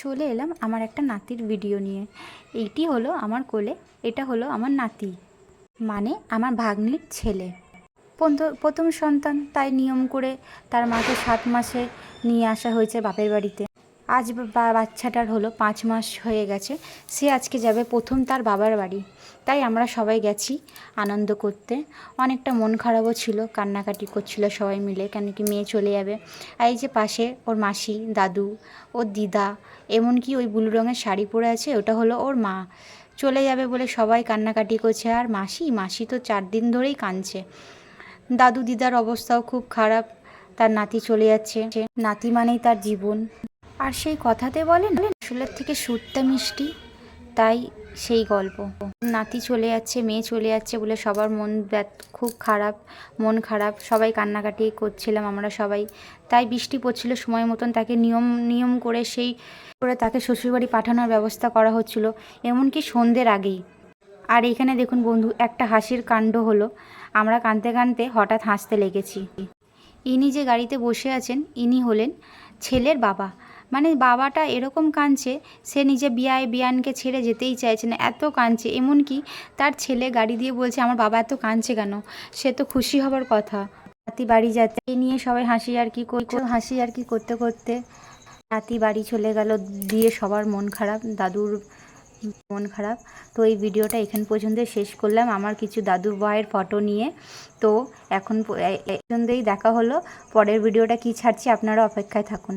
চলে এলাম আমার একটা নাতির ভিডিও নিয়ে। এইটি হলো আমার কোলে, এটা হলো আমার নাতি মানে আমার ভাগ্নির ছেলে। প্রথম সন্তান, তাই নিয়ম করে তার মাকে সাত মাসে নিয়ে আসা হয়েছে বাপের বাড়িতে। আজ বাচ্চাটার হলো পাঁচ মাস হয়ে গেছে। সে আজকে যাবে প্রথম তার বাবার বাড়ি। তাই আমরা সবাই গেছি আনন্দ করতে। অনেকটা মন খারাপও ছিল, কান্নাকাটি করছিল সবাই মিলে, কেন কি মেয়ে চলে যাবে। আর এই যে পাশে ওর মাসি, দাদু, ওর দিদা, এমনকি ওই ব্লু রঙের শাড়ি পরে আছে, ওটা হলো ওর মা। চলে যাবে বলে সবাই কান্নাকাটি করছে। আর মাসি মাসি তো চার দিন ধরেই কাঁদছে। দাদু, দিদার অবস্থাও খুব খারাপ। তার নাতি চলে যাচ্ছে। নাতি মানেই তার জীবন। আর সেই কথাতে বলেন আসলের থেকে সুরটা মিষ্টি, তাই সেই গল্প। নাতি চলে যাচ্ছে, মেয়ে চলে যাচ্ছে বলে সবার মন খুব খারাপ, মন খারাপ। সবাই কান্নাকাটি করছিলাম আমরা সবাই। তাই বৃষ্টি পড়ছিল, সময় মতন তাকে নিয়ম নিয়ম করে সেই, করে তাকে শ্বশুরবাড়ি পাঠানোর ব্যবস্থা করা হচ্ছিল, এমনকি সন্ধ্যের আগেই। আর এখানে দেখুন বন্ধু, একটা হাসির কাণ্ড হলো। আমরা কাঁদতে কাঁদতে হঠাৎ হাসতে লেগেছি। ইনি যে গাড়িতে বসে আছেন, ইনি হলেন ছেলের বাবা। মানে বাবাটা এরকম কাঁদছে সে নিজে বিয়ায় বিয়ানকে ছেড়ে যেতেই চাইছে না এত কাঁদছে এমনকি তার ছেলে গাড়ি দিয়ে বলছে আমার বাবা এত কাঁদছে কেন সে তো খুশি হবার কথা নাতি বাড়ি যাতে এই নিয়ে সবাই হাসি আর কি হাসি আর কি করতে করতে নাতি বাড়ি চলে গেল দিয়ে সবার মন খারাপ দাদুর মন খারাপ তো এই ভিডিওটা এখান পর্যন্ত শেষ করলাম আমার কিছু দাদু ভাইয়ের ফটো নিয়ে তো এখন পর্যন্তই দেখা হলো পরের ভিডিওটা কি ছাড়ছি আপনারা অপেক্ষায় থাকুন